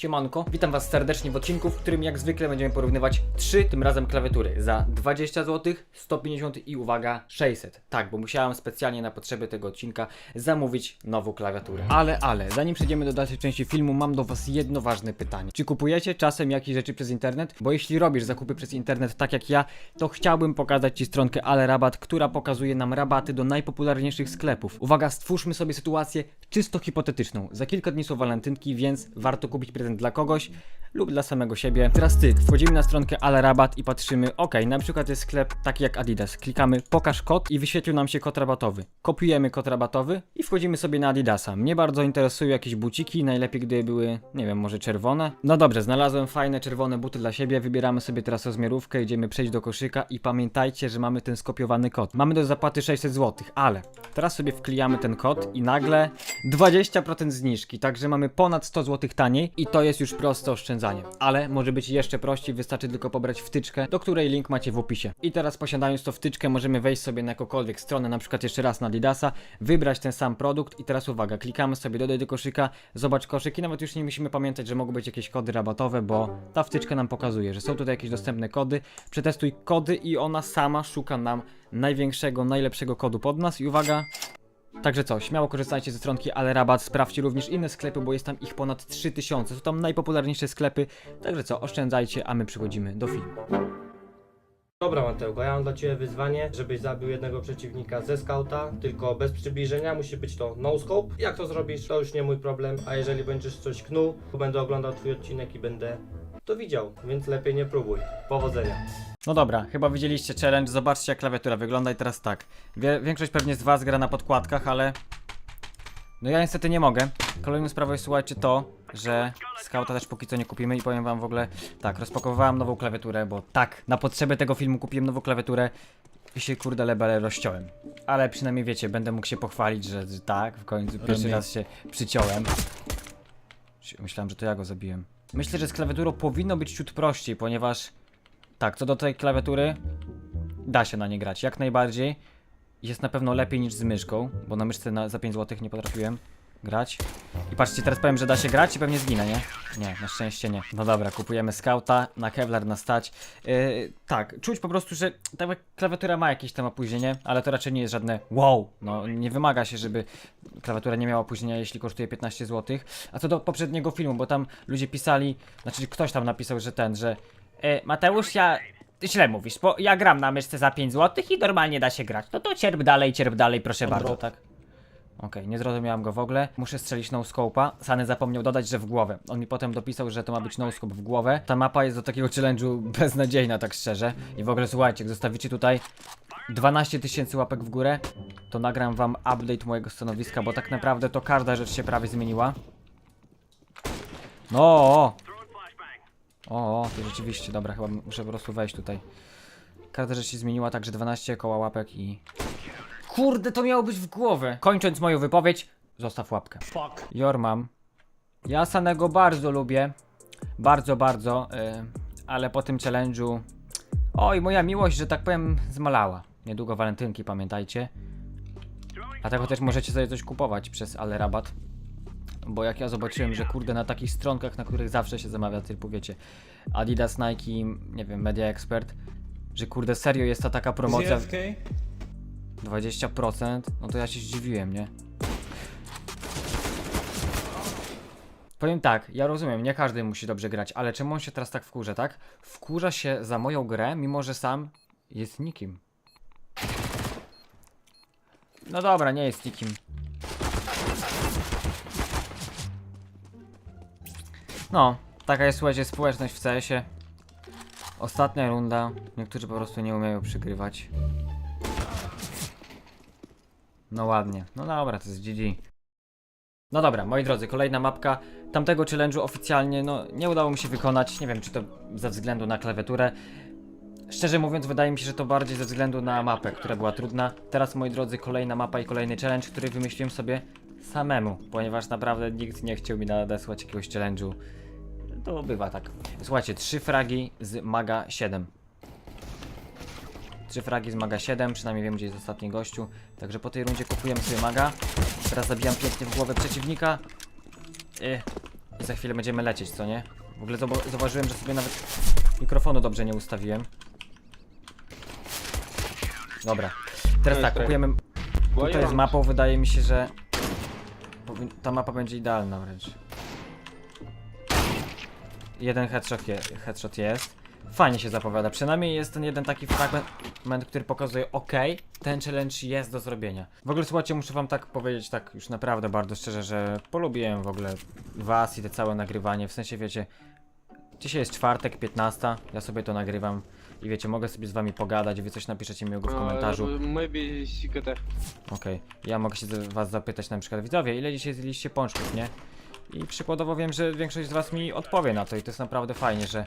Siemanko, witam was serdecznie w odcinku, w którym jak zwykle będziemy porównywać trzy tym razem klawiatury za 20 zł, 150 i uwaga 600. Tak, bo musiałem specjalnie na potrzeby tego odcinka zamówić nową klawiaturę. Ale, ale, zanim przejdziemy do dalszej części filmu, mam do was jedno ważne pytanie. Czy kupujecie czasem jakieś rzeczy przez internet? Bo jeśli robisz zakupy przez internet tak jak ja, to chciałbym pokazać ci stronkę Ale Rabat, która pokazuje nam rabaty do najpopularniejszych sklepów. Uwaga, stwórzmy sobie sytuację czysto hipotetyczną. Za kilka dni są walentynki, więc warto kupić prezent dla kogoś lub dla samego siebie. Teraz ty, wchodzimy na stronkę Ale Rabat i patrzymy, ok, na przykład jest sklep taki jak Adidas. Klikamy pokaż kod i wyświetlił nam się kod rabatowy. Kopiujemy kod rabatowy i wchodzimy sobie na Adidasa. Mnie bardzo interesują jakieś buciki, najlepiej gdyby były, nie wiem, może czerwone. No dobrze, znalazłem fajne czerwone buty dla siebie, wybieramy sobie teraz rozmiarówkę, idziemy przejść do koszyka i pamiętajcie, że mamy ten skopiowany kod. Mamy do zapłaty 600 zł, ale teraz sobie wklijamy ten kod i nagle 20% zniżki, także mamy ponad 100 zł taniej i to jest już proste oszczędzanie. Ale może być jeszcze prościej, wystarczy tylko pobrać wtyczkę, do której link macie w opisie. I teraz posiadając tą wtyczkę możemy wejść sobie na jakąkolwiek stronę, na przykład jeszcze raz na Adidasa, wybrać ten sam produkt i teraz uwaga, klikamy sobie dodaj do koszyka, zobacz koszyk i nawet już nie musimy pamiętać, że mogą być jakieś kody rabatowe, bo ta wtyczka nam pokazuje, że są tutaj jakieś dostępne kody, przetestuj kody i ona sama szuka nam największego, najlepszego kodu pod nas i uwaga, Także co, śmiało korzystajcie ze stronki Ale Rabat, sprawdźcie również inne sklepy, bo jest tam ich ponad 3000. Są tam najpopularniejsze sklepy. Także co, oszczędzajcie, a my przechodzimy do filmu. Dobra Mateuko, ja mam dla Ciebie wyzwanie, żebyś zabił jednego przeciwnika ze skauta, tylko bez przybliżenia, musi być to no scope. Jak to zrobisz, to już nie mój problem, a jeżeli będziesz coś knuł, to będę oglądał Twój odcinek i będę to widział, więc lepiej nie próbuj. Powodzenia. No dobra, chyba widzieliście challenge, zobaczcie jak klawiatura wygląda i teraz tak. Wie, większość pewnie z was gra na podkładkach, ale... No ja niestety nie mogę. Kolejną sprawą jest, słuchajcie, to, że Scouta też póki co nie kupimy i powiem wam w ogóle, tak, rozpakowałem nową klawiaturę, bo tak, na potrzeby tego filmu kupiłem nową klawiaturę i się kurde lebele rozciąłem. Ale przynajmniej wiecie, będę mógł się pochwalić, że, że tak, w końcu pierwszy raz się przyciąłem. Myślałem, że to ja go zabiłem. Myślę, że z klawiaturą powinno być ciut prościej, ponieważ tak, co do tej klawiatury, da się na nie grać, jak najbardziej. Jest na pewno lepiej niż z myszką, bo na myszce na, za 5 zł nie potrafiłem grać. I patrzcie, teraz powiem, że da się grać i pewnie zginę, nie? Nie, na szczęście nie. No dobra, kupujemy Scouta, na Kevlar na stać. Yy, tak, czuć po prostu, że ta klawiatura ma jakieś tam opóźnienie, ale to raczej nie jest żadne wow. No, nie wymaga się, żeby klawiatura nie miała opóźnienia, jeśli kosztuje 15 zł. A co do poprzedniego filmu, bo tam ludzie pisali, znaczy ktoś tam napisał, że ten, że E, Mateusz, ja. Ty źle mówisz, bo ja gram na myszce za 5 zł i normalnie da się grać. No to cierp dalej, cierp dalej, proszę Dobra. bardzo, tak? Okej, nie zrozumiałem go w ogóle. Muszę strzelić no scope'a. Sany zapomniał dodać, że w głowę. On mi potem dopisał, że to ma być no scope w głowę. Ta mapa jest do takiego challenge'u beznadziejna, tak szczerze. I w ogóle słuchajcie, jak zostawicie tutaj 12 tysięcy łapek w górę, to nagram wam update mojego stanowiska, bo tak naprawdę to każda rzecz się prawie zmieniła. No! O, o, to rzeczywiście, dobra, chyba muszę po prostu wejść tutaj. Każda rzecz się zmieniła, także 12 koła łapek i... Kurde, to miało być w głowę! Kończąc moją wypowiedź, zostaw łapkę. Fuck. Mam. Ja Sanego bardzo lubię. Bardzo, bardzo. y, ale po tym challenge'u... Oj, moja miłość, że tak powiem, zmalała. Niedługo walentynki, pamiętajcie. Dlatego też możecie sobie coś kupować przez Ale Rabat. Bo jak ja zobaczyłem, że kurde na takich stronkach, na których zawsze się zamawia, typu wiecie, Adidas, Nike, nie wiem, Media Expert, że kurde serio jest ta taka promocja ZFK? 20%, no to ja się zdziwiłem, nie? Powiem tak, ja rozumiem, nie każdy musi dobrze grać, ale czemu on się teraz tak wkurza, tak? Wkurza się za moją grę, mimo że sam jest nikim. No dobra, nie jest nikim. No, taka jest słuchajcie społeczność w CS-ie. Ostatnia runda. Niektórzy po prostu nie umieją przygrywać. No ładnie. No dobra, to jest GG. No dobra, moi drodzy, kolejna mapka. Tamtego challenge'u oficjalnie, no, nie udało mi się wykonać. Nie wiem, czy to ze względu na klawiaturę. Szczerze mówiąc, wydaje mi się, że to bardziej ze względu na mapę, która była trudna. Teraz, moi drodzy, kolejna mapa i kolejny challenge, który wymyśliłem sobie samemu, ponieważ naprawdę nikt nie chciał mi nadesłać jakiegoś challenge'u. To bywa tak. Słuchajcie, trzy fragi z Maga 7. Trzy fragi z Maga 7, przynajmniej wiem gdzie jest ostatni gościu. Także po tej rundzie kupujemy sobie Maga. Teraz zabijam pięknie w głowę przeciwnika. Y, I za chwilę będziemy lecieć, co nie? W ogóle zauważyłem, że sobie nawet mikrofonu dobrze nie ustawiłem. Dobra. Teraz No tak, kupujemy Tutaj z mapą wydaje mi się, że ta mapa będzie idealna wręcz. Jeden headshot, je, headshot jest. Fajnie się zapowiada. Przynajmniej jest ten jeden taki fragment, który pokazuje ok, ten challenge jest do zrobienia. W ogóle słuchajcie, muszę wam tak powiedzieć, tak już naprawdę bardzo szczerze, że polubiłem w ogóle was i te całe nagrywanie. W sensie wiecie, dzisiaj jest czwartek, 15, ja sobie to nagrywam i wiecie, mogę sobie z wami pogadać, wy coś napiszecie miłego w komentarzu. Uh, maybe secret. Okej, ja mogę się z- was zapytać na przykład, widzowie, ile dzisiaj zjedliście pączków, nie? I przykładowo wiem, że większość z was mi odpowie na to i to jest naprawdę fajnie, że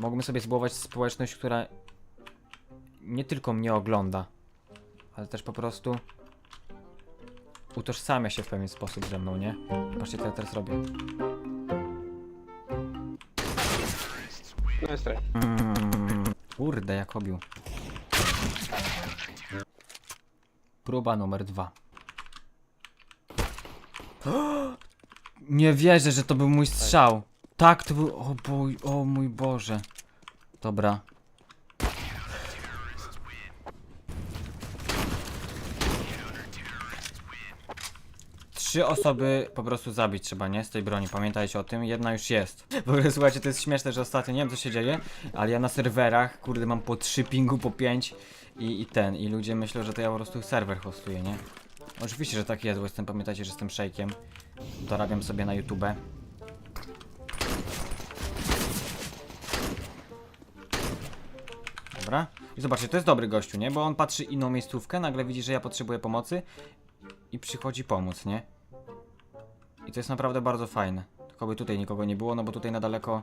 mógłbym sobie zbudować społeczność, która nie tylko mnie ogląda, ale też po prostu utożsamia się w pewien sposób ze mną, nie? Patrzcie, co ja teraz robię. Nice try. Kurde, jak obił. Próba numer dwa. Nie wierzę, że to był mój strzał. Tak, to był. O, boj, o mój Boże. Dobra. Trzy osoby po prostu zabić trzeba, nie? Z tej broni, pamiętajcie o tym. Jedna już jest. W ogóle słuchajcie, to jest śmieszne, że ostatnio nie wiem co się dzieje, ale ja na serwerach, kurde, mam po 3 pingu, po 5 i, i ten. I ludzie myślą, że to ja po prostu serwer hostuję, nie? Oczywiście, że tak jest, bo jestem, pamiętajcie, że jestem szejkiem. Dorabiam sobie na YouTube. Dobra. I zobaczcie, to jest dobry gościu, nie? Bo on patrzy inną miejscówkę, nagle widzi, że ja potrzebuję pomocy i przychodzi pomóc, nie? I to jest naprawdę bardzo fajne. Tylko by tutaj nikogo nie było, no bo tutaj na daleko...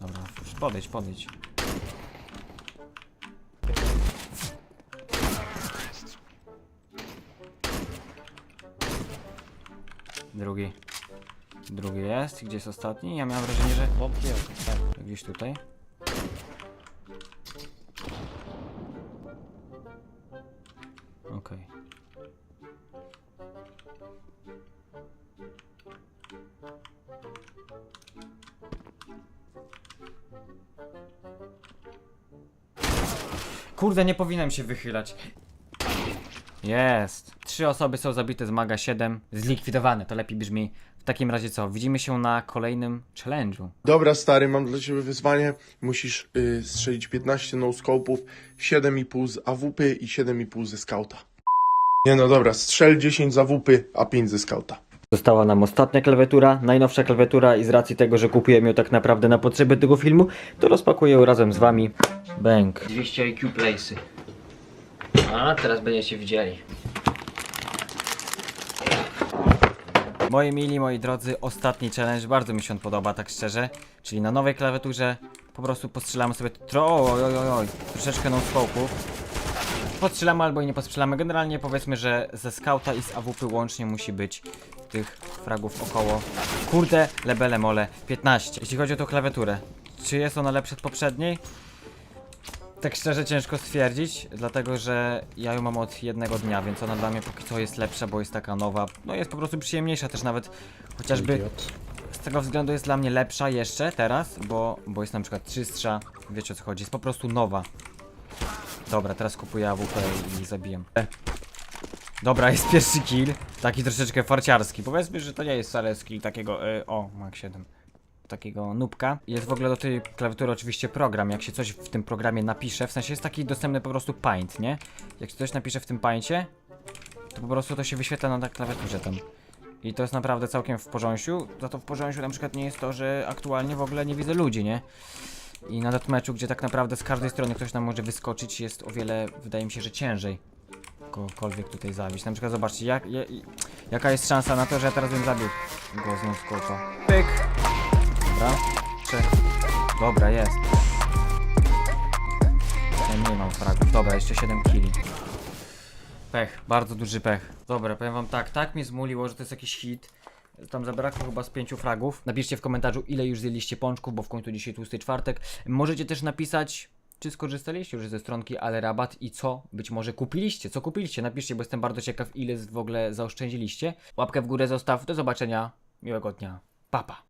Dobra, podejdź, podejdź. Drugi. Drugi jest. Gdzie jest ostatni? Ja miałem wrażenie, że... Tak, gdzieś tutaj. Okej. Kurde, nie powinienem się wychylać. Jest. Trzy osoby są zabite z Maga 7. Zlikwidowane, to lepiej brzmi. W takim razie co? Widzimy się na kolejnym challenge'u. Dobra, stary, mam dla ciebie wyzwanie. Musisz y, strzelić 15 no-scopów, 7,5 z AWP i 7,5 ze skauta. Nie no dobra, strzel 10 z AWP, a 5 ze skauta. Została nam ostatnia klawiatura, najnowsza klawiatura i z racji tego, że kupiłem ją tak naprawdę na potrzeby tego filmu, to rozpakuję ją razem z wami. Bęk. 200 IQ playsy. A, teraz będziecie widzieli. Moi mili, moi drodzy, ostatni challenge, bardzo mi się on podoba, tak szczerze. Czyli na nowej klawiaturze po prostu postrzelamy sobie tro... Troszeczkę no scope'ów. Postrzelamy albo i nie postrzelamy. Generalnie powiedzmy, że ze skauta i z AWP łącznie musi być tych fragów około. Kurde, lebele mole 15. Jeśli chodzi o tą klawiaturę, czy jest ona lepsza od poprzedniej? Tak szczerze ciężko stwierdzić, dlatego że ja ją mam od jednego dnia, więc ona dla mnie póki co jest lepsza, bo jest taka nowa. No jest po prostu przyjemniejsza też nawet, chociażby z tego względu jest dla mnie lepsza jeszcze teraz, bo, bo jest na przykład czystsza, wiecie o co chodzi, jest po prostu nowa. Dobra, teraz kupuję AWP i zabijam. E. Dobra, jest pierwszy kill. Taki troszeczkę farciarski. Powiedzmy, że to nie jest wcale skill takiego. E, o, Mach 7. Takiego nubka. Jest w ogóle do tej klawiatury oczywiście program. Jak się coś w tym programie napisze, w sensie jest taki dostępny po prostu paint, nie? Jak się coś napisze w tym paincie, to po prostu to się wyświetla na klawiaturze tam. I to jest naprawdę całkiem w porządku. Za to w porządku na przykład nie jest to, że aktualnie w ogóle nie widzę ludzi, nie? I na deathmatchu, gdzie tak naprawdę z każdej strony ktoś nam może wyskoczyć, jest o wiele, wydaje mi się, że ciężej kogokolwiek tutaj zabić. Na przykład zobaczcie, jak, ja- i- jaka jest szansa na to, że ja teraz bym zabił go z noskopа. Pyk! Dobra, Prze... Dobra, jest. Ja nie mam fragów. Dobra, jeszcze 7 killi. Pech, bardzo duży pech. Dobra, powiem wam tak, tak mnie zmuliło, że to jest jakiś hit. Tam zabrakło chyba z pięciu fragów. Napiszcie w komentarzu, ile już zjedliście pączków, bo w końcu dzisiaj tłusty czwartek. Możecie też napisać, czy skorzystaliście już ze stronki Ale Rabat i co być może kupiliście? Co kupiliście? Napiszcie, bo jestem bardzo ciekaw, ile w ogóle zaoszczędziliście. Łapkę w górę zostaw. Do zobaczenia. Miłego dnia. Papa.